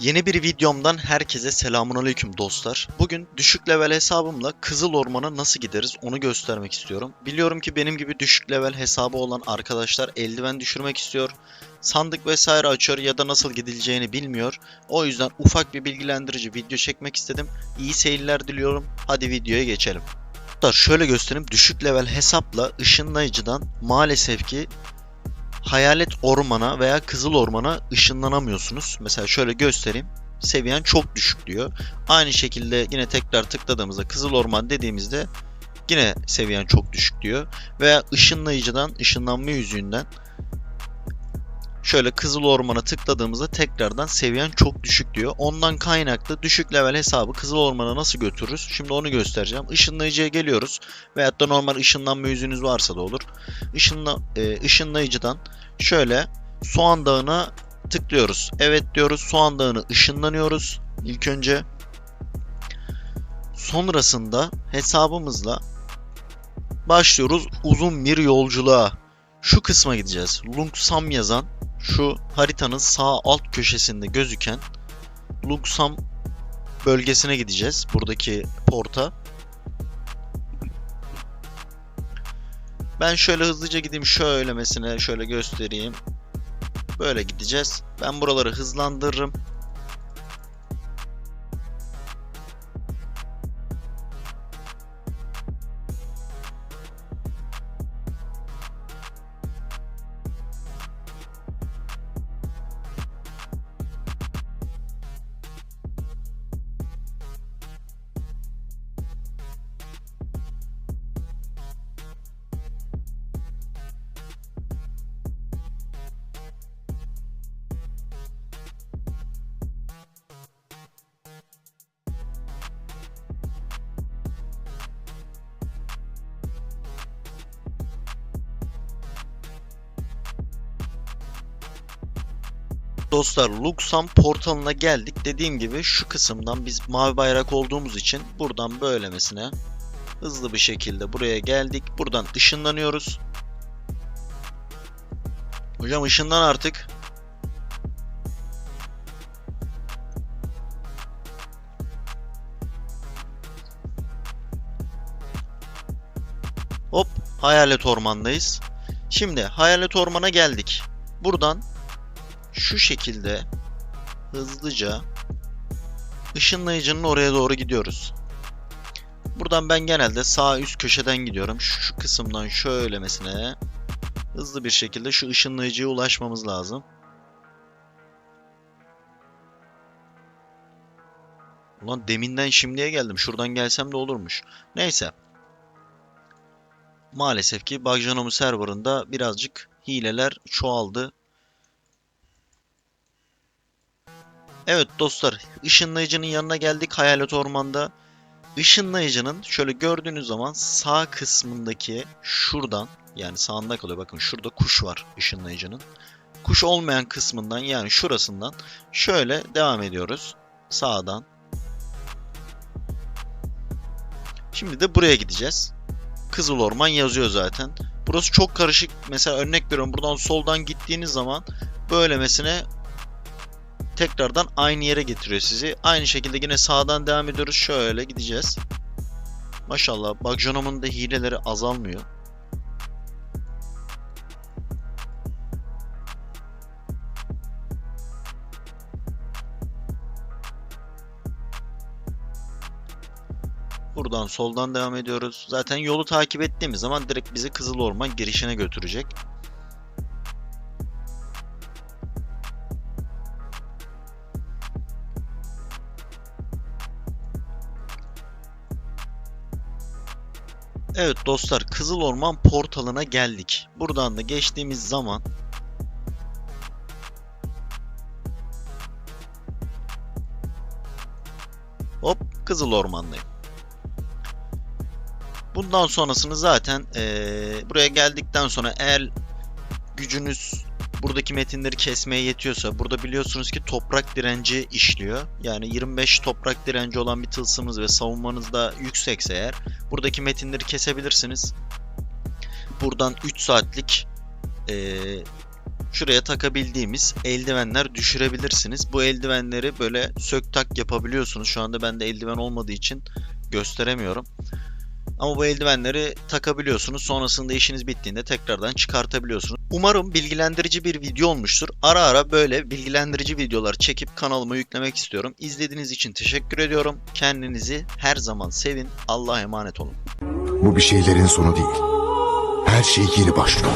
Yeni bir videomdan herkese selamünaleyküm dostlar. Bugün düşük level hesabımla Kızıl Orman'a nasıl gideriz onu göstermek istiyorum. Biliyorum ki benim gibi düşük level hesabı olan arkadaşlar eldiven düşürmek istiyor. Sandık vesaire açıyor ya da nasıl gidileceğini bilmiyor. O yüzden ufak bir bilgilendirici video çekmek istedim. İyi seyirler diliyorum. Hadi videoya geçelim. Dostlar şöyle göstereyim. Düşük level hesapla ışınlayıcıdan maalesef ki Hayalet Orman'a veya Kızıl Orman'a ışınlanamıyorsunuz. Mesela şöyle göstereyim. Seviyen çok düşük diyor. Aynı şekilde yine tekrar tıkladığımızda Kızıl Orman dediğimizde yine seviyen çok düşük diyor. Veya ışınlayıcıdan, ışınlanma yüzüğünden şöyle Kızıl Orman'a tıkladığımızda tekrardan seviyen çok düşük diyor. Ondan kaynaklı düşük level hesabı Kızıl Orman'a nasıl götürürüz? Şimdi onu göstereceğim. Işınlayıcıya geliyoruz. Veyahut da normal ışınlanma yüzüğünüz varsa da olur. Işınla, e, ışınlayıcıdan şöyle Soğan Dağı'na tıklıyoruz. Evet diyoruz. Soğan Dağı'na ışınlanıyoruz. İlk önce sonrasında hesabımızla başlıyoruz uzun bir yolculuğa. Şu kısma gideceğiz. Lungsam yazan şu haritanın sağ alt köşesinde gözüken Lungsam bölgesine gideceğiz. Buradaki porta. Ben şöyle hızlıca gideyim şöyle mesela şöyle göstereyim. Böyle gideceğiz. Ben buraları hızlandırırım. Dostlar Luxam portalına geldik. Dediğim gibi şu kısımdan biz mavi bayrak olduğumuz için buradan böylemesine hızlı bir şekilde buraya geldik. Buradan ışınlanıyoruz. Hocam ışınlan artık. Hop Hayalet Orman'dayız. Şimdi Hayalet Orman'a geldik. Buradan şu şekilde hızlıca ışınlayıcının oraya doğru gidiyoruz. Buradan ben genelde sağ üst köşeden gidiyorum. Şu kısımdan şöylemesine hızlı bir şekilde şu ışınlayıcıya ulaşmamız lazım. Ulan deminden şimdiye geldim. Şuradan gelsem de olurmuş. Neyse. Maalesef ki Buggenome serverında birazcık hileler çoğaldı. Evet dostlar, ışınlayıcının yanına geldik Hayalet Orman'da. Işınlayıcının şöyle gördüğünüz zaman sağ kısmındaki şuradan yani sağında kalıyor bakın şurada kuş var ışınlayıcının. Kuş olmayan kısmından yani şurasından şöyle devam ediyoruz sağdan. Şimdi de buraya gideceğiz. Kızıl Orman yazıyor zaten. Burası çok karışık. Mesela örnek veriyorum buradan soldan gittiğiniz zaman böylemesine tekrardan aynı yere getiriyor sizi. Aynı şekilde yine sağdan devam ediyoruz. Şöyle gideceğiz. Maşallah Bagjonom'un da hileleri azalmıyor. Buradan soldan devam ediyoruz. Zaten yolu takip ettiğimiz zaman direkt bizi Kızıl Orman girişine götürecek. Evet dostlar Kızıl Orman portalına geldik. Buradan da geçtiğimiz zaman Hop Kızıl Orman'dayım. Bundan sonrasını zaten ee, buraya geldikten sonra eğer gücünüz buradaki metinleri kesmeye yetiyorsa burada biliyorsunuz ki toprak direnci işliyor. Yani 25 toprak direnci olan bir tılsımınız ve savunmanız da yüksekse eğer buradaki metinleri kesebilirsiniz. Buradan 3 saatlik eee, şuraya takabildiğimiz eldivenler düşürebilirsiniz. Bu eldivenleri böyle sök tak yapabiliyorsunuz. Şu anda bende eldiven olmadığı için gösteremiyorum. Ama bu eldivenleri takabiliyorsunuz. Sonrasında işiniz bittiğinde tekrardan çıkartabiliyorsunuz. Umarım bilgilendirici bir video olmuştur. Ara ara böyle bilgilendirici videolar çekip kanalıma yüklemek istiyorum. İzlediğiniz için teşekkür ediyorum. Kendinizi her zaman sevin. Allah'a emanet olun. Bu bir şeylerin sonu değil. Her şey yeni başlıyor.